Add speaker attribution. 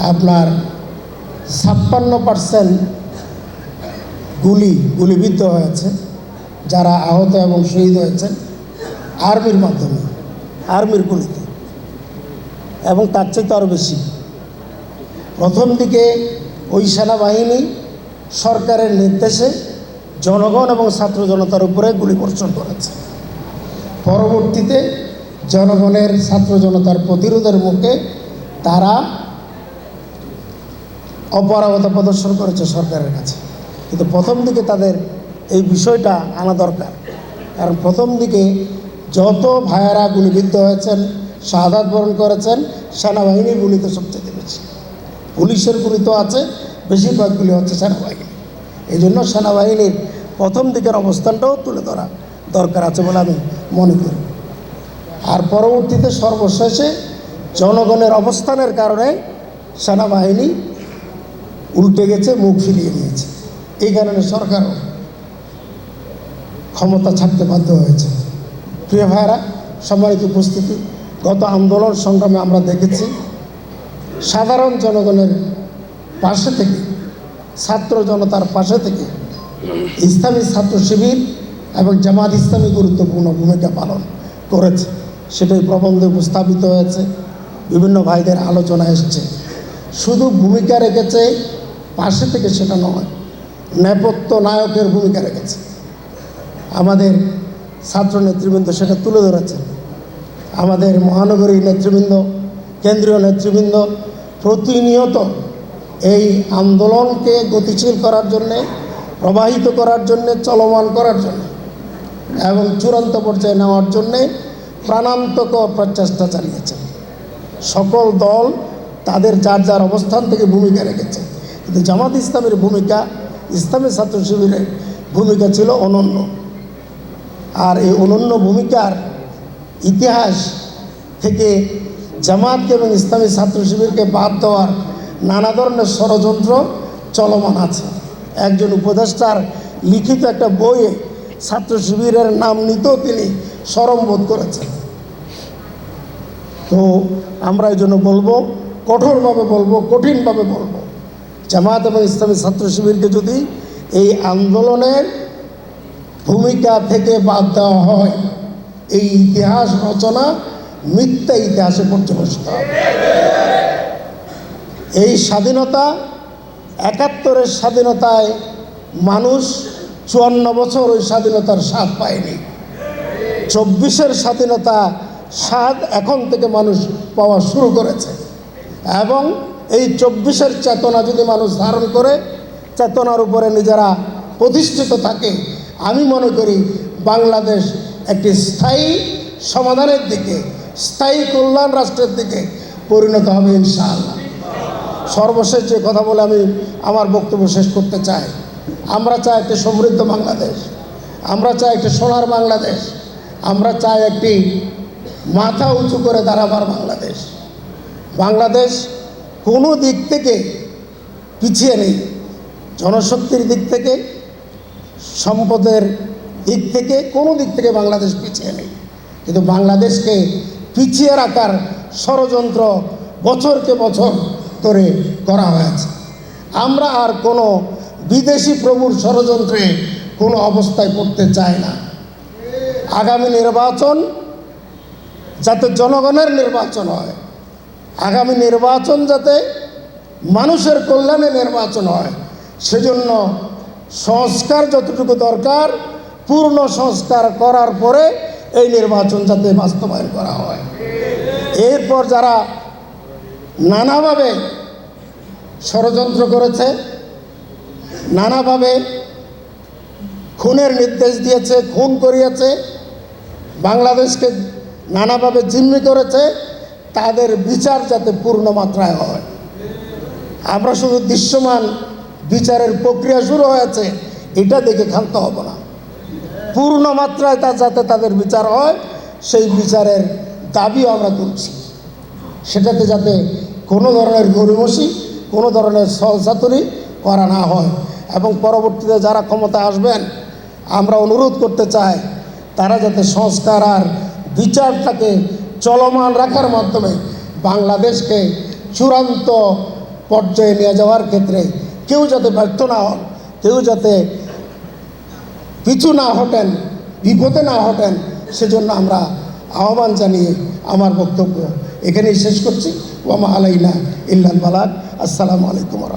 Speaker 1: আপনার ছাপ্পান্ন পার্সেন্ট গুলি গুলিবিদ্ধ হয়েছে, যারা আহত এবং শহীদ হয়েছেন আর্মির মাধ্যমে, আর্মির গুলিতে। এবং তার চাইতে আরও বেশি। প্রথম দিকে ওই সেনাবাহিনী সরকারের নির্দেশে জনগণ এবং ছাত্র জনতার উপরে গুলি বর্ষণ করেছে। পরবর্তীতে জনগণের ছাত্র জনতার প্রতিরোধের মুখে তারা অপরাগতা প্রদর্শন করেছে সরকারের কাছে। কিন্তু প্রথম দিকে তাদের এই বিষয়টা আনা দরকার। কারণ প্রথম দিকে যত ভাইয়েরা গুলিবিদ্ধ হয়েছেন, শাহাদাত বরণ করেছেন সেনাবাহিনীর গুলিতে সবচেয়ে বেশি। পুলিশের গুলি তো আছে, বেশিরভাগ গুলি হচ্ছে সেনাবাহিনী। এই জন্য সেনাবাহিনীর প্রথম দিকের অবস্থানটাও তুলে ধরা দরকার আছে বলে আমি মনে করি। আর পরবর্তীতে সর্বশেষে জনগণের অবস্থানের কারণে সেনাবাহিনী উল্টে গেছে, মুখ ফিরিয়ে নিয়েছে। এই কারণে সরকারও ক্ষমতা ছাড়তে বাধ্য হয়েছে। প্রিয় ভাইরা সম্মানিত উপস্থিতি, গত আন্দোলন সংগ্রামে আমরা দেখেছি, সাধারণ জনগণের পাশে থেকে, ছাত্র জনতার পাশে থেকে ইসলামী ছাত্র শিবির এবং জামাত ইসলামী গুরুত্বপূর্ণ ভূমিকা পালন করেছে। সেটাই প্রবন্ধে উপস্থাপিত হয়েছে, বিভিন্ন ভাইদের আলোচনা এসছে। শুধু ভূমিকা রেখেছে পাশে থেকে সেটা নয়, নেপথ্য নায়কের ভূমিকা রেখেছে। আমাদের ছাত্র নেতৃবৃন্দ সেটা তুলে ধরেছেন। আমাদের মহানগরী নেতৃবৃন্দ, কেন্দ্রীয় নেতৃবৃন্দ প্রতিনিয়ত এই আন্দোলনকে গতিশীল করার জন্যে, প্রবাহিত করার জন্যে, চলমান করার জন্য এবং চূড়ান্ত পর্যায়ে নেওয়ার জন্যে প্রাণান্তকর প্রচেষ্টা চালিয়েছেন। সকল দল তাদের যার যার অবস্থান থেকে ভূমিকা রেখেছে। কিন্তু জামাত ইসলামের ভূমিকা ইসলামী ছাত্র শিবিরের ভূমিকা ছিল অনন্য। আর এই অনন্য ভূমিকার ইতিহাস থেকে জামাতকে এবং ইসলামী ছাত্র শিবিরকে বাদ দেওয়ার নানা ধরনের ষড়যন্ত্র চলমান আছে। একজন উপদেষ্টার লিখিত একটা বইয়ে ছাত্র শিবিরের নাম নিতেও তিনি বোধ করেছেন। তো আমরা এই জন্য বলব, কঠোরভাবে বলব, কঠিনভাবে বলব। জামাত এবং ইসলামী ছাত্র শিবিরকে যদি এই আন্দোলনের ভূমিকা থেকে বাদ দেওয়া হয়, এই ইতিহাস রচনা মিথ্যা ইতিহাসে পর্যবসিত এই স্বাধীনতা, একাত্তরের স্বাধীনতায় মানুষ চুয়ান্ন বছর ওই স্বাধীনতার স্বাদ পায়নি। চব্বিশের স্বাধীনতা স্বাদ এখন থেকে মানুষ পাওয়া শুরু করেছে। এবং এই চব্বিশের চেতনা যদি মানুষ ধারণ করে, চেতনার উপরে নিজেরা প্রতিষ্ঠিত থাকে, আমি মনে করি বাংলাদেশ একটি স্থায়ী সমাধানের দিকে, স্থায়ী কল্যাণ রাষ্ট্রের দিকে পরিণত হবে ইনশাআল্লাহ। সর্বশেষ যে কথা বলে আমি আমার বক্তব্য শেষ করতে চাই, আমরা চাই একটি সমৃদ্ধ বাংলাদেশ, আমরা চাই একটি সোনার বাংলাদেশ, আমরা চাই একটি মাথা উঁচু করে দাঁড়াবার বাংলাদেশ। বাংলাদেশ কোনো দিক থেকে পিছিয়ে নেই। জনশক্তির দিক থেকে, সম্পদের দিক থেকে কোনো দিক থেকে বাংলাদেশ পিছিয়ে নেই। কিন্তু বাংলাদেশকে পিছিয়ে রাখার ষড়যন্ত্র বছরকে বছর ধরে করা হয়েছে। আমরা আর কোনো বিদেশি প্রভুর ষড়যন্ত্রে কোনো অবস্থায় পড়তে চাই না। আগামী নির্বাচন যাতে জনগণের নির্বাচন হয় আগামী নির্বাচন যাতে মানুষের কল্যাণে নির্বাচন হয়, সেজন্য সংস্কার যতটুকু দরকার, পূর্ণ সংস্কার করার পরে এই নির্বাচন যাতে বাস্তবায়ন করা হয়। এরপর যারা নানাভাবে ষড়যন্ত্র করেছে, নানাভাবে খুনের নির্দেশ দিয়েছে, খুন করিয়েছে, বাংলাদেশকে নানাভাবে জিম্মি করেছে তাদের বিচার যাতে পূর্ণ মাত্রায় হয়। আমরা শুধু দৃশ্যমান বিচারের প্রক্রিয়া শুরু হয়েছে, এটা দেখে ক্ষান্ত হব না। পূর্ণ মাত্রায় তা যাতে তাদের বিচার হয়, সেই বিচারের দাবিও আমরা তুলছি। সেটাতে যাতে কোনো ধরনের গরিমসি কোনো ধরনের সহসাতুরি করা না হয়। এবং পরবর্তীতে যারা ক্ষমতা আসবেন, আমরা অনুরোধ করতে চাই, তারা যাতে সংস্কার আর বিচারটাকে চলমান রাখার মাধ্যমে বাংলাদেশকে চূড়ান্ত পর্যায়ে নিয়ে যাওয়ার ক্ষেত্রে কেউ যাতে ব্যর্থ না হন, কেউ যাতে পিছু না হটেন, বিপদে না হটেন, সেজন্য আমরা আহ্বান জানিয়ে আমার বক্তব্য এখানেই শেষ করছি। ওয়ামা আলাইনা ইল্লাল বালাক আসসালামু আলাইকুম